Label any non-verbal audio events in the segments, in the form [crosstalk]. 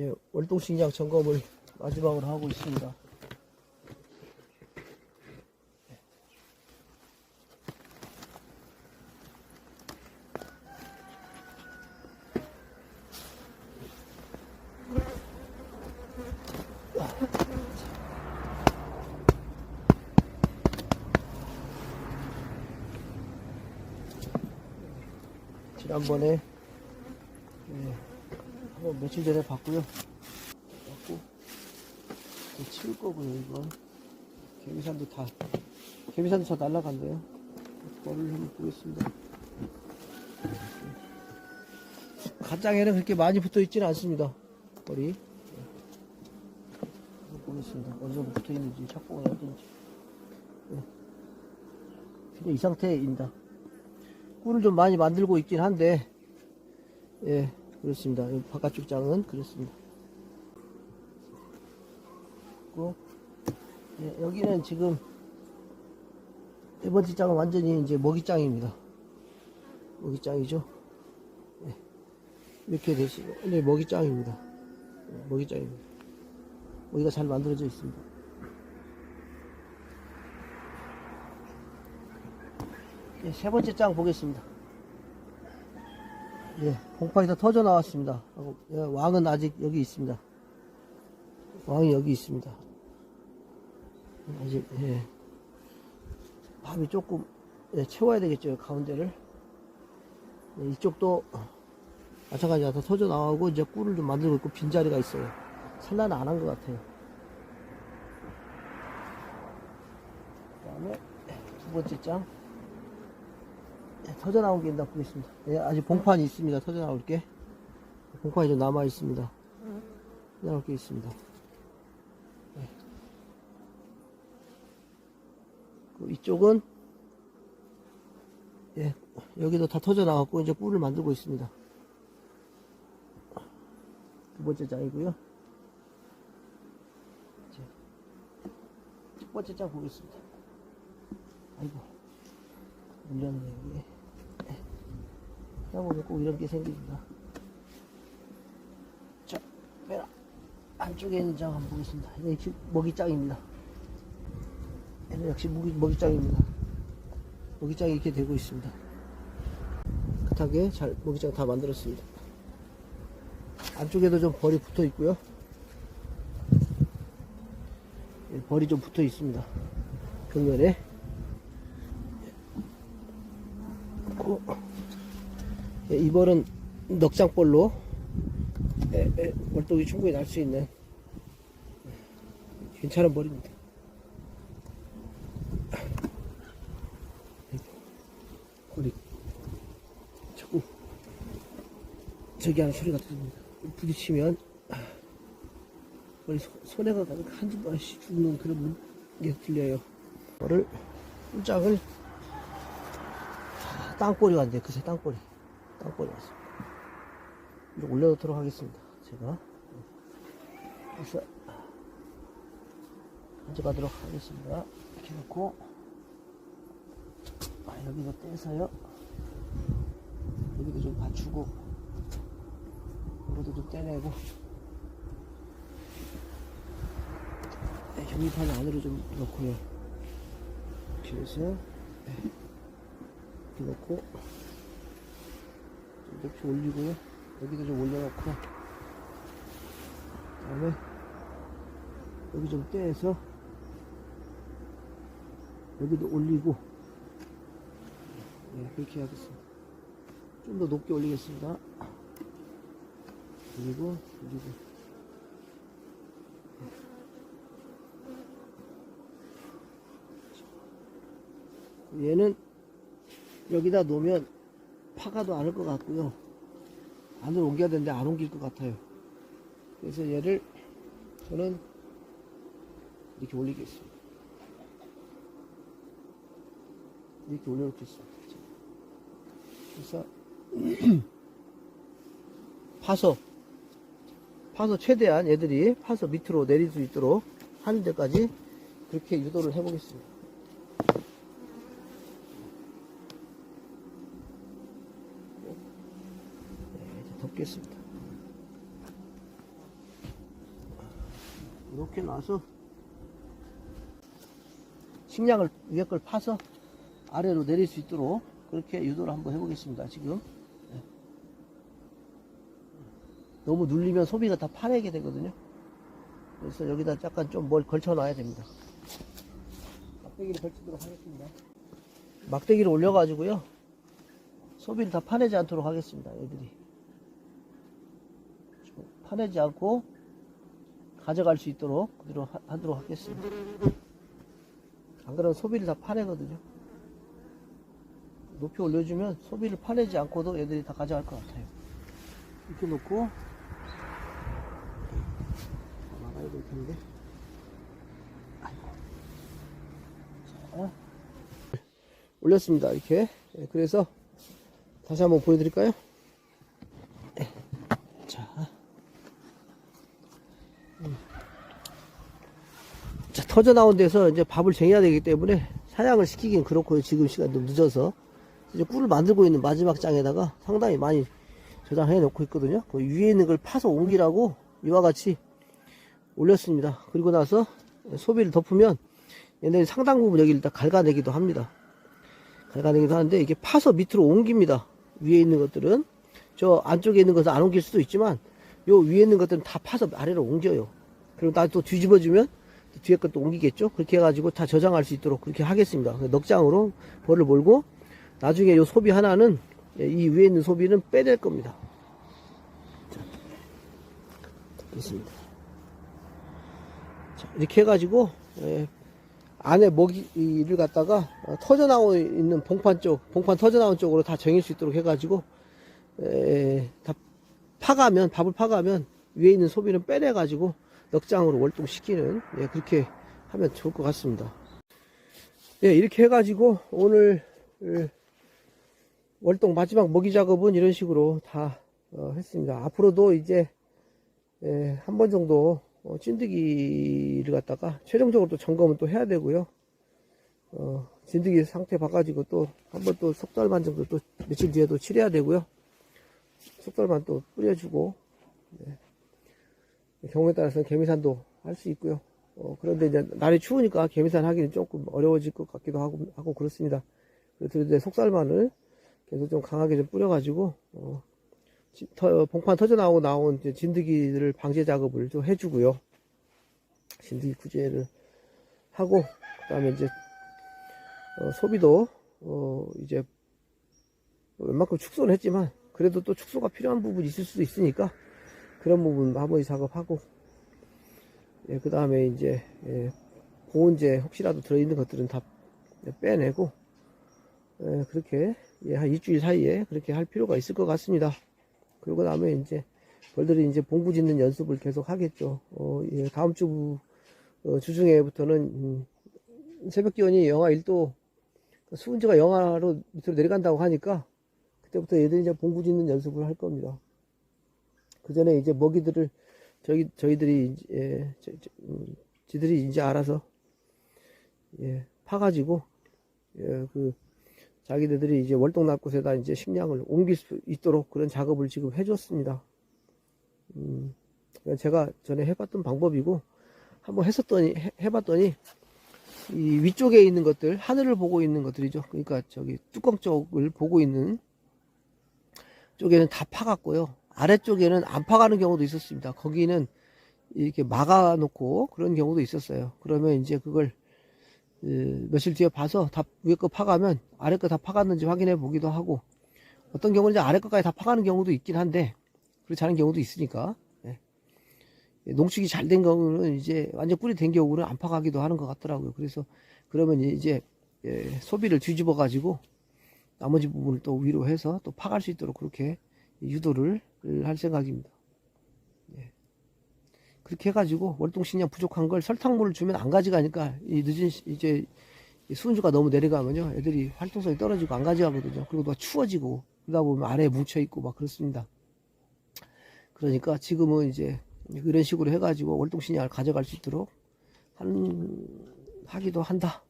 예, 월동식량 점검을 마지막으로 하고 있습니다. 지난번에 예, 한번 며칠 전에 봤고요. 봤고 또 치울 거고요 이건 개미산도 다 개미산도 다 날라간대요. 벌을 한번 보겠습니다. 간장에는 그렇게 많이 붙어 있지는 않습니다. 한번 보겠습니다. 어느 정도 붙어 있는지 착봉이 어딘지. 예. 근데 이 상태입니다. 꿀을 좀 많이 만들고 있긴 한데, 예, 그렇습니다. 이 바깥쪽 장은 그렇습니다. 그리고, 예, 여기는 지금, 네 번째 장은 완전히 이제 먹이장입니다. 먹이장이죠. 예, 이렇게 되시고, 네, 먹이장입니다. 예, 먹이장입니다. 먹이가 잘 만들어져 있습니다. 예, 세 번째 장 보겠습니다. 예, 다 터져 나왔습니다. 예, 왕은 아직 여기 있습니다. 왕이 여기 있습니다. 아직, 예. 밥이 조금, 예, 채워야 되겠죠, 가운데를. 예, 이쪽도, 마찬가지로 다 터져 나오고, 이제 꿀을 좀 만들고 있고, 빈 자리가 있어요. 산란을 안한 것 같아요. 그 다음에, 두 번째 장. 네, 터져 나온 게 있나 보겠습니다. 네, 아직 봉판이 있습니다. 터져 나올 게. 봉판이 좀 남아 있습니다. 터져 나올 게 있습니다. 네. 그 이쪽은 예, 여기도 다 터져 나왔고 이제 꿀을 만들고 있습니다. 두 번째 장이고요. 첫 번째 장 보겠습니다. 아이고. 물렸네 여 기 하다 보면 꼭 이런 게 생깁니다. 자 빼라. 안쪽에 있는 장 한번 보겠습니다. 이거 역시 먹이장입니다. 얘는 역시 먹이, 먹이장입니다. 먹이장이 이렇게 되고 있습니다. 깨끗하게 잘 먹이장 다 만들었습니다. 안쪽에도 좀 벌이 붙어 있고요. 예, 벌이 좀 붙어 있습니다. 벽면에. 예, 이 벌은 넉장벌로 예, 예, 벌떡이 충분히 날 수 있는 예, 괜찮은 벌입니다. 꼬리 자꾸 저기 하는 소리가 들립니다. 부딪히면 머리 손해가 가득 한 번씩 죽는 그런 게 들려요. 벌을 꿀장을 땅볼이 왔는데 그새 땅볼이 왔습니다. 이제 올려놓도록 하겠습니다. 제가. 그래서 가져가도록 하겠습니다. 이렇게 놓고 아, 여기도 떼서요. 여기도 좀 받추고 여기도 좀 떼내고. 네, 정리판 안으로 좀 넣고요. 이렇게 해서 네. 이렇게 놓고 좀 높이 올리고요. 여기도 좀 올려놓고 그 다음에 여기 좀 떼서 여기도 올리고 네, 그렇게 하겠습니다. 좀 더 높게 올리겠습니다. 올리고 올리고. 얘는 여기다 놓으면 파가도 않을 것 같고요. 안으로 옮겨야 되는데 안 옮길 것 같아요. 그래서 얘를 저는 이렇게 올리겠습니다. 이렇게 올려놓겠습니다. 그래서 [clears throat] 파서 파서 최대한 얘들이 파서 밑으로 내릴 수 있도록 하는 데까지 그렇게 유도를 해보겠습니다. 네, 이제 덮겠습니다. 이렇게 놔서 식량을 위에 걸 파서 아래로 내릴 수 있도록 그렇게 유도를 한번 해보겠습니다. 지금 네. 너무 눌리면 소비가 다 파내게 되거든요. 그래서 여기다 약간 좀 뭘 걸쳐놔야 됩니다. 막대기를 걸치도록 하겠습니다. 막대기를 올려가지고요. 소비를 다 파내지 않도록 하겠습니다. 애들이. 파내지 않고 가져갈 수 있도록 그대로 하, 하도록 하겠습니다. 안 그러면 소비를 다 파내거든요. 높이 올려주면 소비를 파내지 않고도 애들이 다 가져갈 것 같아요. 이렇게 놓고 나가야 될 텐데. 올렸습니다. 이렇게. 예, 그래서 다시 한번 보여드릴까요? 예. 자. 음. 자, 터져 나온 데서 이제 밥을 쟁여야 되기 때문에 사냥을 시키긴 그렇고요. 지금 시간 좀 늦어서. 이제 꿀을 만들고 있는 마지막 장에다가 상당히 많이 저장해 놓고 있거든요. 그 위에 있는 걸 파서 옮기라고 이와 같이 올렸습니다. 그리고 나서 소비를 덮으면 얘네들이 상당 부분 여기를 다 갉아내기도 합니다. 갉아내기도 하는데 이게 파서 밑으로 옮깁니다. 위에 있는 것들은 저 안쪽에 있는 것은 안 옮길 수도 있지만 요 위에 있는 것들은 다 파서 아래로 옮겨요. 그리고 나또 뒤집어주면 또 뒤에 것도 옮기겠죠. 그렇게 해가지고 다 저장할 수 있도록 그렇게 하겠습니다. 넉장으로 벌을 몰고 나중에 요 소비 하나는 이 위에 있는 소비는 빼낼 겁니다. 자, 됐습니다. 자, 이렇게 해가지고 예, 안에 먹이를 갖다가 어, 터져 나오 있는 봉판 쪽, 봉판 터져 나온 쪽으로 다 정일 수 있도록 해가지고 에, 다 파가면 밥을 파가면 위에 있는 소비는 빼내가지고 넉장으로 월동시키는 예, 그렇게 하면 좋을 것 같습니다. 예, 이렇게 해가지고 오늘 을, 월동 마지막 먹이 작업은 이런 식으로 다 어, 했습니다. 앞으로도 이제 예, 한 번 정도 어, 찐득이를 갖다가 최종적으로 또 점검은 또 해야 되고요. 어, 진드기 상태 봐가지고 또 한 번또 속달만 정도 또 며칠 뒤에 또 칠해야 되고요. 속달만 또 뿌려주고 네. 경우에 따라서는 개미산도 할 수 있고요. 어, 그런데 이제 날이 추우니까 개미산 하기는 조금 어려워질 것 같기도 하고, 하고 그렇습니다. 그래서 이제 속살만을 계속 좀 강하게 좀 뿌려가지고 어, 지- 터- 봉판 터져 나오고 나온 진드기를 방제 작업을 좀 해주고요. 진드기 구제를 하고 그 다음에 이제 어, 소비도 어, 이제 웬만큼 축소는 했지만 그래도 또 축소가 필요한 부분이 있을 수도 있으니까 그런 부분 마무리 작업하고 예, 그 다음에 이제 예, 보온제 혹시라도 들어있는 것들은 다 빼내고 예, 그렇게 예, 한 일주일 사이에 그렇게 할 필요가 있을 것 같습니다. 그리고 다음에 이제 벌들이 이제 봉구 짓는 연습을 계속 하겠죠. 어, 예, 다음 주 어, 주중에부터는 음, 새벽 기온이 영하 1도 수온지가 영하로 밑으로 내려간다고 하니까 그때부터 얘들이 이제 봉구 짓는 연습을 할 겁니다. 그 전에 이제 먹이들을 저희 저희들이 예, 저- 저- 음, 지들이 이제 알아서 예, 파가지고 예, 그 자기네들이 이제 월동날 곳에다 이제 식량을 옮길 수 있도록 그런 작업을 지금 해줬습니다. 음, 그냥 제가 전에 해봤던 방법이고 한번 했었더니 해, 해봤더니 이 위쪽에 있는 것들 하늘을 보고 있는 것들이죠. 그러니까 저기 뚜껑 쪽을 보고 있는 쪽에는 다 파갔고요. 아래쪽에는 안 파가는 경우도 있었습니다. 거기는 이렇게 막아놓고 그런 경우도 있었어요. 그러면 이제 그걸 그 며칠 뒤에 봐서 다 위에 거 파가면 아래 거 다 파갔는지 확인해 보기도 하고 어떤 경우는 이제 아래 거까지 다 파가는 경우도 있긴 한데 그렇지 않은 경우도 있으니까 예. 농축이 잘 된 경우는 이제 완전 꿀이 된 경우는 안 파가기도 하는 것 같더라고요. 그래서 그러면 이제 예, 소비를 뒤집어 가지고 나머지 부분을 또 위로 해서 또 파갈 수 있도록 그렇게 유도를 할 생각입니다. 예. 그렇게 해가지고 월동식량 부족한 걸 설탕물을 주면 안 가져가니까 이 늦은 시- 이제 이 수온주가 너무 내려가면요 애들이 활동성이 떨어지고 안 가져가거든요. 그리고 또 추워지고 그러다 보면 아래에 뭉쳐 있고 막 그렇습니다. 그러니까 지금은 이제 이런 식으로 해가지고 월동식량을 가져갈 수 있도록 한 하기도 한다.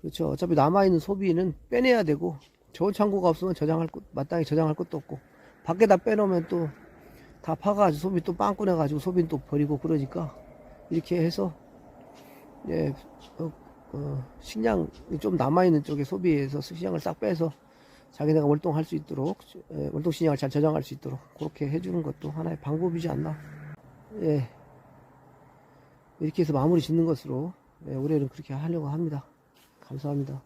그렇죠. 어차피 남아있는 소비는 빼내야 되고 좋은 창고가 없으면 저장할 것 마땅히 저장할 것도 없고 밖에다 빼놓으면 또 다 파가지고 소비 또 빵꾸내 가지고 소비는 또 버리고 그러니까 이렇게 해서 예, 어, 어, 식량 좀 남아있는 쪽에 소비해서 식량을 싹 빼서 자기네가 월동할 수 있도록 예, 월동 식량을 잘 저장할 수 있도록 그렇게 해주는 것도 하나의 방법이지 않나. 예. 이렇게 해서 마무리 짓는 것으로 예, 올해는 그렇게 하려고 합니다. 감사합니다